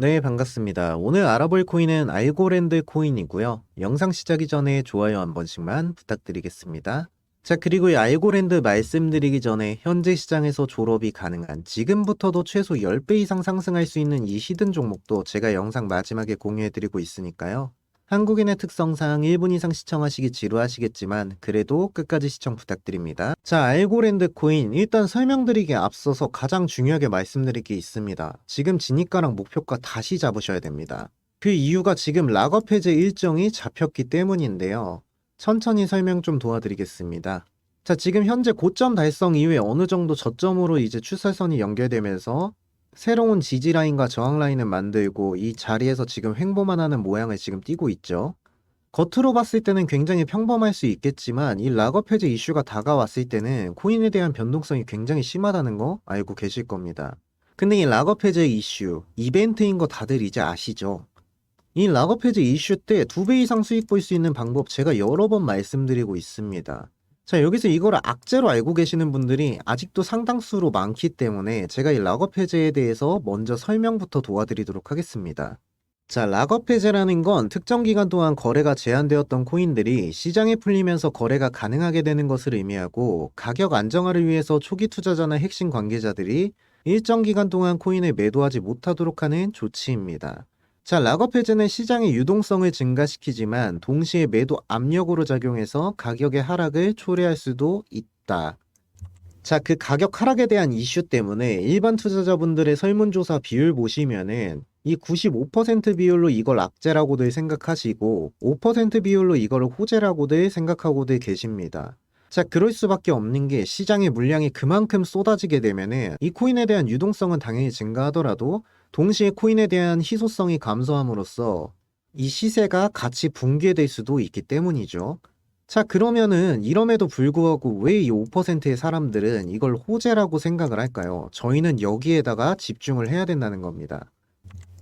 네, 반갑습니다. 오늘 알아볼 코인은 알고랜드 코인이고요. 영상 시작이 전에 좋아요 한 번씩만 부탁드리겠습니다. 자, 그리고 이 알고랜드 말씀드리기 전에 현재 시장에서 졸업이 가능한 지금부터도 최소 10배 이상 상승할 수 있는 이 히든 종목도 제가 영상 마지막에 공유해드리고 있으니까요. 한국인의 특성상 1분 이상 시청하시기 지루하시겠지만 그래도 끝까지 시청 부탁드립니다. 자, 알고랜드 코인 일단 설명드리기에 앞서서 가장 중요하게 말씀드릴 게 있습니다. 지금 진입가랑 목표가 다시 잡으셔야 됩니다. 그 이유가 지금 락업 해제 일정이 잡혔기 때문인데요. 천천히 설명 좀 도와드리겠습니다. 자, 지금 현재 고점 달성 이후에 어느 정도 저점으로 이제 추세선이 연결되면서 새로운 지지 라인과 저항 라인을 만들고 이 자리에서 지금 횡보만 하는 모양을 지금 띠고 있죠. 겉으로 봤을 때는 굉장히 평범할 수 있겠지만 이 락업 해제 이슈가 다가왔을 때는 코인에 대한 변동성이 굉장히 심하다는 거 알고 계실 겁니다. 근데 이 락업 해제 이슈, 이벤트인 거 다들 이제 아시죠? 이 락업 해제 이슈 때 두 배 이상 수익 볼 수 있는 방법 제가 여러 번 말씀드리고 있습니다. 자, 여기서 이거를 악재로 알고 계시는 분들이 아직도 상당수로 많기 때문에 제가 이 락업 해제에 대해서 먼저 설명부터 도와드리도록 하겠습니다. 자, 락업 해제라는 건 특정 기간 동안 거래가 제한되었던 코인들이 시장에 풀리면서 거래가 가능하게 되는 것을 의미하고 가격 안정화를 위해서 초기 투자자나 핵심 관계자들이 일정 기간 동안 코인을 매도하지 못하도록 하는 조치입니다. 자, 락업 해제는 시장의 유동성을 증가시키지만 동시에 매도 압력으로 작용해서 가격의 하락을 초래할 수도 있다. 자, 그 가격 하락에 대한 이슈 때문에 일반 투자자분들의 설문조사 비율 보시면은 이 95% 비율로 이걸 악재라고들 생각하시고 5% 비율로 이거를 호재라고들 생각하고들 계십니다. 자, 그럴 수밖에 없는 게 시장의 물량이 그만큼 쏟아지게 되면은 이 코인에 대한 유동성은 당연히 증가하더라도 동시에 코인에 대한 희소성이 감소함으로써 이 시세가 같이 붕괴될 수도 있기 때문이죠. 자, 그러면은 이럼에도 불구하고 왜 이 5%의 사람들은 이걸 호재라고 생각을 할까요? 저희는 여기에다가 집중을 해야 된다는 겁니다.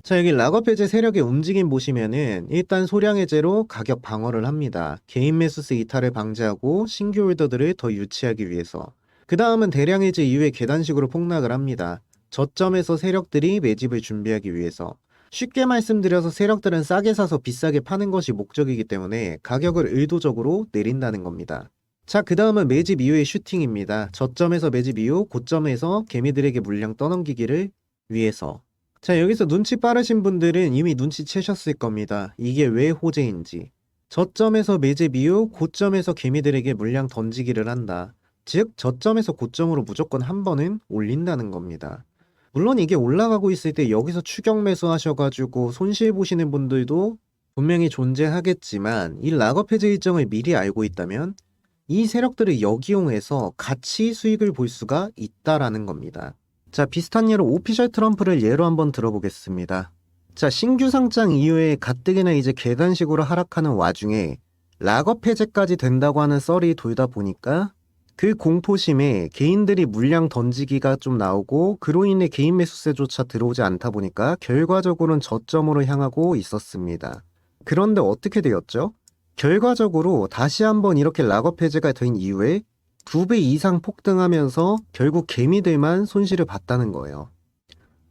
자, 여기 락업 해제 세력의 움직임 보시면은 일단 소량 해제로 가격 방어를 합니다. 개인 매수세 이탈을 방지하고 신규 홀더들을 더 유치하기 위해서. 그 다음은 대량 해제 이후에 계단식으로 폭락을 합니다. 저점에서 세력들이 매집을 준비하기 위해서. 쉽게 말씀드려서 세력들은 싸게 사서 비싸게 파는 것이 목적이기 때문에 가격을 의도적으로 내린다는 겁니다. 자, 그 다음은 매집 이후의 슈팅입니다. 저점에서 매집 이후 고점에서 개미들에게 물량 떠넘기기를 위해서. 자, 여기서 눈치 빠르신 분들은 이미 눈치채셨을 겁니다. 이게 왜 호재인지. 저점에서 매집 이후 고점에서 개미들에게 물량 던지기를 한다. 즉, 저점에서 고점으로 무조건 한 번은 올린다는 겁니다. 물론 이게 올라가고 있을 때 여기서 추격 매수 하셔가지고 손실 보시는 분들도 분명히 존재하겠지만 이 락업 해제 일정을 미리 알고 있다면 이 세력들을 역이용해서 같이 수익을 볼 수가 있다라는 겁니다. 자, 비슷한 예로 오피셜 트럼프를 예로 한번 들어보겠습니다. 자, 신규 상장 이후에 가뜩이나 이제 계단식으로 하락하는 와중에 락업 해제까지 된다고 하는 썰이 돌다 보니까 그 공포심에 개인들이 물량 던지기가 좀 나오고 그로 인해 개인 매수세조차 들어오지 않다 보니까 결과적으로는 저점으로 향하고 있었습니다. 그런데 어떻게 되었죠? 결과적으로 다시 한번 이렇게 락업 해제가 된 이후에 두 배 이상 폭등하면서 결국 개미들만 손실을 봤다는 거예요.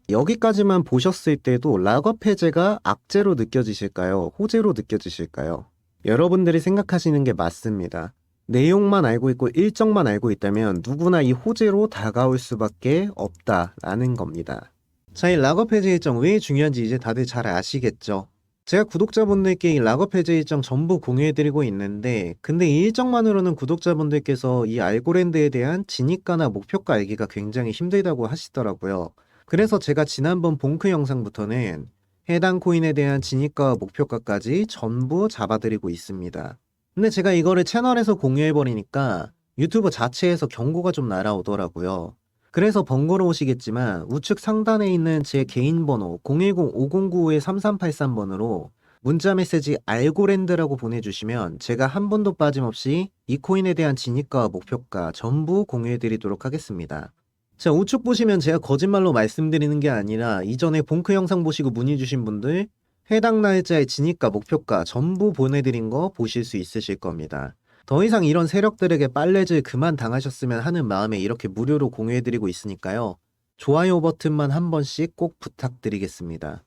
여기까지만 보셨을 때도 락업 해제가 악재로 느껴지실까요? 호재로 느껴지실까요? 여러분들이 생각하시는 게 맞습니다. 내용만 알고 있고 일정만 알고 있다면 누구나 이 호재로 다가올 수밖에 없다라는 겁니다. 자, 이 락업 해제 일정 왜 중요한지 이제 다들 잘 아시겠죠? 제가 구독자분들께 이 락업 해제 일정 전부 공유해드리고 있는데, 근데 이 일정만으로는 구독자분들께서 이 알고랜드에 대한 진입가나 목표가 알기가 굉장히 힘들다고 하시더라고요. 그래서 제가 지난번 봉크 영상부터는 해당 코인에 대한 진입가와 목표가까지 전부 잡아드리고 있습니다. 근데 제가 이거를 채널에서 공유해버리니까 유튜브 자체에서 경고가 좀 날아오더라고요. 그래서 번거로우시겠지만 우측 상단에 있는 제 개인 번호 010-5095-3383번으로 문자 메시지 알고랜드라고 보내주시면 제가 한 번도 빠짐없이 이 코인에 대한 진입가와 목표가 전부 공유해드리도록 하겠습니다. 자, 우측 보시면 제가 거짓말로 말씀드리는 게 아니라 이전에 봉크 영상 보시고 문의 주신 분들 해당 날짜의 진입가 목표가 전부 보내드린 거 보실 수 있으실 겁니다. 더 이상 이런 세력들에게 빨래질 그만 당하셨으면 하는 마음에 이렇게 무료로 공유해드리고 있으니까요. 좋아요 버튼만 한 번씩 꼭 부탁드리겠습니다.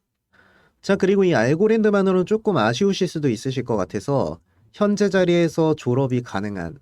자, 그리고 이 알고랜드만으로는 조금 아쉬우실 수도 있으실 것 같아서 현재 자리에서 졸업이 가능한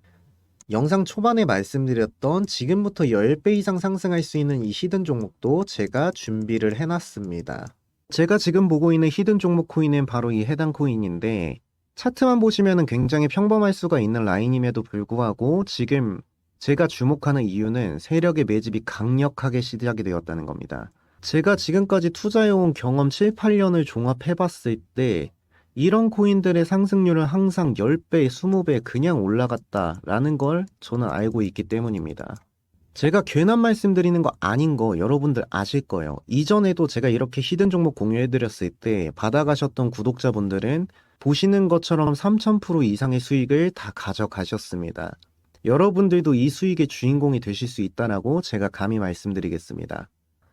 영상 초반에 말씀드렸던 지금부터 10배 이상 상승할 수 있는 이 히든 종목도 제가 준비를 해놨습니다. 제가 지금 보고 있는 히든 종목 코인은 바로 이 해당 코인인데 차트만 보시면 굉장히 평범할 수가 있는 라인임에도 불구하고 지금 제가 주목하는 이유는 세력의 매집이 강력하게 시작이 되었다는 겁니다. 제가 지금까지 투자해온 경험 7, 8년을 종합해봤을 때 이런 코인들의 상승률은 항상 10배, 20배 그냥 올라갔다라는 걸 저는 알고 있기 때문입니다. 제가 괜한 말씀드리는 거 아닌 거 여러분들 아실 거예요. 이전에도 제가 이렇게 히든 종목 공유해드렸을 때 받아가셨던 구독자분들은 보시는 것처럼 3000% 이상의 수익을 다 가져가셨습니다. 여러분들도 이 수익의 주인공이 되실 수 있다라고 제가 감히 말씀드리겠습니다.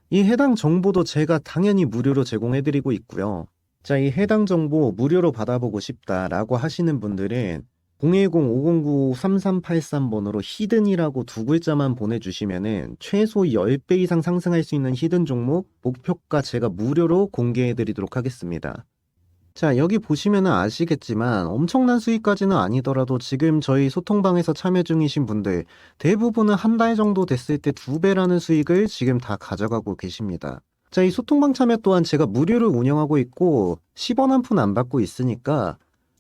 이 해당 정보도 제가 당연히 무료로 제공해드리고 있고요. 자, 이 해당 정보 무료로 받아보고 싶다라고 하시는 분들은 010-509-3383번으로 히든이라고 두 글자만 보내주시면은 최소 10배 이상 상승할 수 있는 히든 종목 목표가 제가 무료로 공개해드리도록 하겠습니다. 자, 여기 보시면은 아시겠지만 엄청난 수익까지는 아니더라도 지금 저희 소통방에서 참여 중이신 분들 대부분은 한 달 정도 됐을 때 두 배라는 수익을 지금 다 가져가고 계십니다. 자, 이 소통방 참여 또한 제가 무료로 운영하고 있고 10원 한 푼 안 받고 있으니까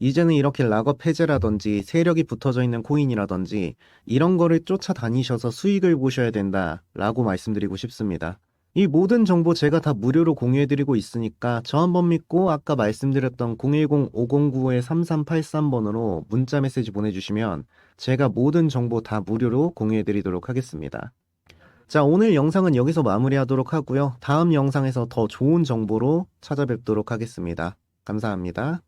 이제는 이렇게 락업 해제라든지 세력이 붙어져 있는 코인이라든지 이런 거를 쫓아다니셔서 수익을 보셔야 된다라고 말씀드리고 싶습니다. 이 모든 정보 제가 다 무료로 공유해드리고 있으니까 저 한번 믿고 아까 말씀드렸던 010-509-3383번으로 문자 메시지 보내주시면 제가 모든 정보 다 무료로 공유해드리도록 하겠습니다. 자, 오늘 영상은 여기서 마무리하도록 하고요. 다음 영상에서 더 좋은 정보로 찾아뵙도록 하겠습니다. 감사합니다.